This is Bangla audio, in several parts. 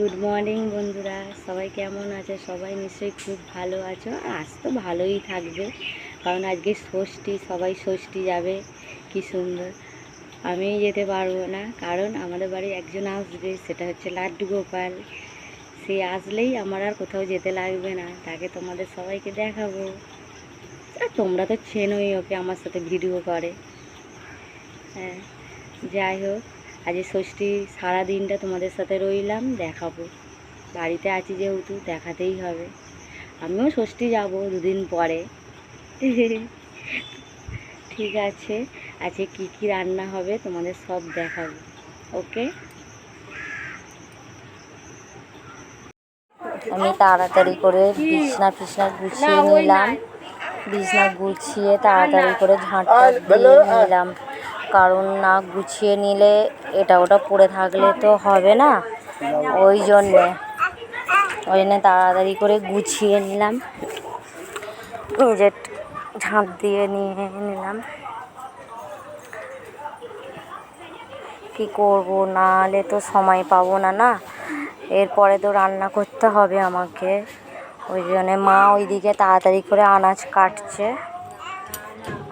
গুড মর্নিং বন্ধুরা। সবাই কেমন আছে? সবাই নিশ্চয়ই খুব ভালো আছো। আর আজ তো ভালোই থাকবে, কারণ আজকে ষষ্ঠী, সবাই ষষ্ঠী যাবে। কি সুন্দর। আমি যেতে পারব না, কারণ আমাদের বাড়ি একজন আসবে, সেটা হচ্ছে লাড্ডু গোপাল। সে আসলেই আমার আর কোথাও যেতে লাগবে না। তাকে তোমাদের সবাইকে দেখাবো। আর তোমরা তো চেনোই ওকে, আমার সাথে ভিডিও করে। হ্যাঁ যাই হোক। আজ ষষ্ঠী সারা দিনটা তোমাদের সাথে রইলাম দেখাবো। বাড়িতে আছি যেহেতু দেখাতেই হবে। আমিও ষষ্ঠী যাব দুদিন পরে। ঠিক আছে আজকে কি কি রান্না হবে তোমাদের সব দেখাবো ওকে? আমি তাড়াতাড়ি করে বিছনা ফিছনা গুছিয়ে নিলাম। বিছনা গুছিয়ে তাড়াতাড়ি করে ঝাঁটটা দিয়ে নিলাম। কারণ না গুছিয়ে নিলে এটা ওটা পড়ে থাকলে তো হবে না। ওই জন্যে। ওই জন্যে তাড়াতাড়ি করে গুছিয়ে নিলাম। নিজের ঝাঁপ দিয়ে নিয়ে নিলাম। কি করব? না হলে তো সময় পাবো না না? এরপরে তো রান্না করতে হবে আমাকে। ওই জন্যে মা ওইদিকে তাড়াতাড়ি করে আনাজ কাটছে।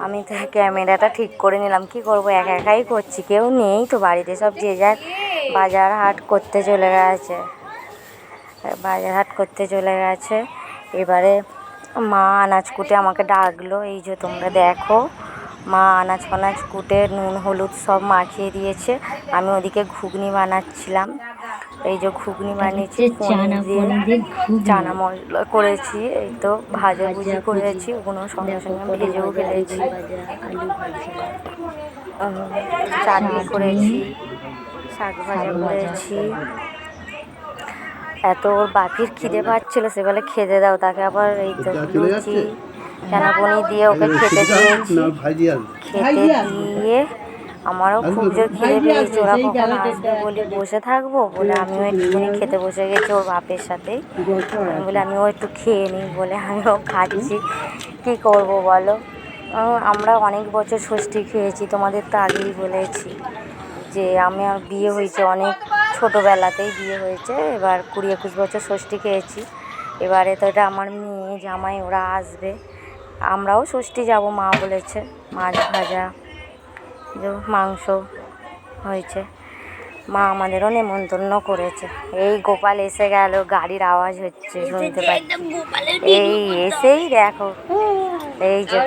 আমি তো ক্যামেরাটা ঠিক করে নিলাম, কি করব? একা একাই করছি, কেউ নেই তো বাড়িতে, সব যে যার বাজার হাট করতে চলে গেছে। বাজার হাট করতে চলে গেছে। এবারে মা আনাজ কুটে আমাকে ডাকলো, এই যে তোমরা দেখো, মা আনাজ ফানাজ কুটে, নুন, হলুদ সব মাখিয়ে দিয়েছে। আমি ওদিকে ঘুগনি বানাচ্ছিলাম। এই যে ঘুগনি বানিয়েছি দিয়ে চানা মশলা করেছি এই তো ভাজা ভুজি করেছি ওগুলো সঙ্গে সঙ্গে ভেজেও ফেলেছি। চাটনি করেছি শাক ভাজা করেছি। এত ওর বাপির খিদে পাচ্ছিল সে বলে খেতে দাও তাকে আবার এই তো লুচি চানা পনির দিয়ে ওকে খেতে দিয়েছি। খেতে দিয়ে আমারও খুব জোর খিদে পেয়েছে ওরা কখন আসবে বলে বসে থাকব? বলে আমিও একটুখানি খেতে বসে গেছি ওর বাপের সাথে আমি বলে আমিও একটু খেয়ে নিই। বলে আমিও খাচ্ছি। কী করব বলো? আমরা অনেক বছর ষষ্ঠী খেয়েছি তোমাদের তো আগেই বলেছি যে আমি বিয়ে হয়েছে অনেক ছোটোবেলাতেই বিয়ে হয়েছে এবার কুড়ি একুশ বছর ষষ্ঠী খেয়েছি। এবারে তো এটা আমার মেয়ে জামাই ওরা আসবে। আমরাও ষষ্ঠী যাব মা বলেছে মাছ ভাজা। যে মাংস হয়েছে। মা আমাদেরও নেমন্তন্ন করেছে। এই গোপাল এসে গেল গাড়ির আওয়াজ হচ্ছে শুনতে পাচ্ছি। এই এসেই দেখো। এই যে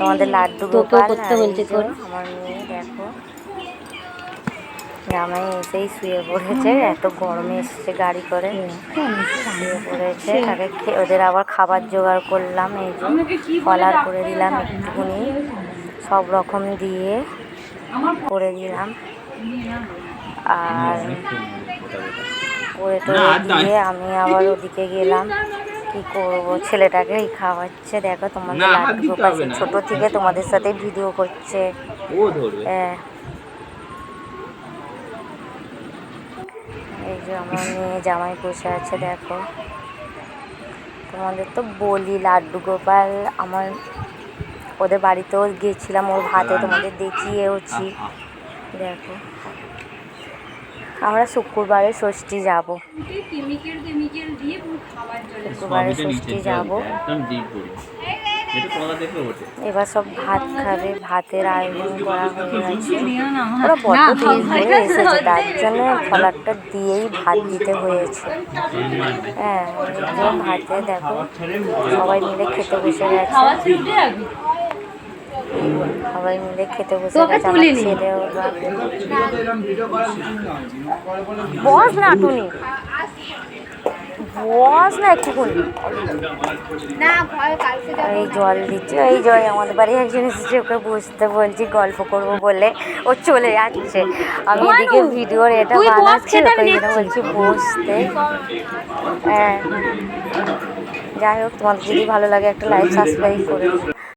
তোমাদের লাড্ডু গোপাল আমার মেয়ে দেখো। জামাই এসেই শুয়ে পড়েছে এত গরমে এসেছে গাড়ি করে। শুয়ে পড়েছে তাকে ওদের আবার খাবার জোগাড় করলাম এই যে কলার করে দিলাম একটুখানি। সব রকম দিয়ে করে দিলাম। আর করে টোরে দিয়ে আমি আবার ওদিকে গেলাম। কি করব? ছেলেটাকেই খাওয়াচ্ছে। দেখো তোমাদের লাড্ডু গোপাল ছোটো থেকে তোমাদের সাথে ভিডিও করছে। এই যে আমার মেয়ে জামাই বসে আছে দেখো। তোমাদের তো বলি লাড্ডু গোপাল আমার ওদের বাড়িতেও গিয়েছিলাম ওর ভাতে তোমাদের দেখিয়েওছি। দেখো। আমরা শুক্রবারে ষষ্ঠী যাব। শুক্রবারে ষষ্ঠী যাব। এবার সব ভাত খাবে ভাতের আয়োজন করা হয়ে গেছে। ওরা বড্ড দেরি করে এসেছে তার জন্য ফলারটা দিয়েই ভাত দিতে হয়েছে। হ্যাঁ ভাতে দেখো সবাই মিলে খেতে বসে গেছে। সবাই মিলে খেতে বসে গেছে আমার ছেলে বস না টুনি। বস না একটুখানি এই জল দিচ্ছে এই জয় আমাদের বাড়ি একজন এসেছে ওকে বসতে বলছি গল্প করব বলে। ও চলে যাচ্ছে। আমি এদিকে ভিডিওর এটা বানাচ্ছি ওকে জন্য বলছি বসতে। হ্যাঁ। যাই হোক তোমাদের যদি ভালো লাগে একটা লাইক সাবস্ক্রাইব করে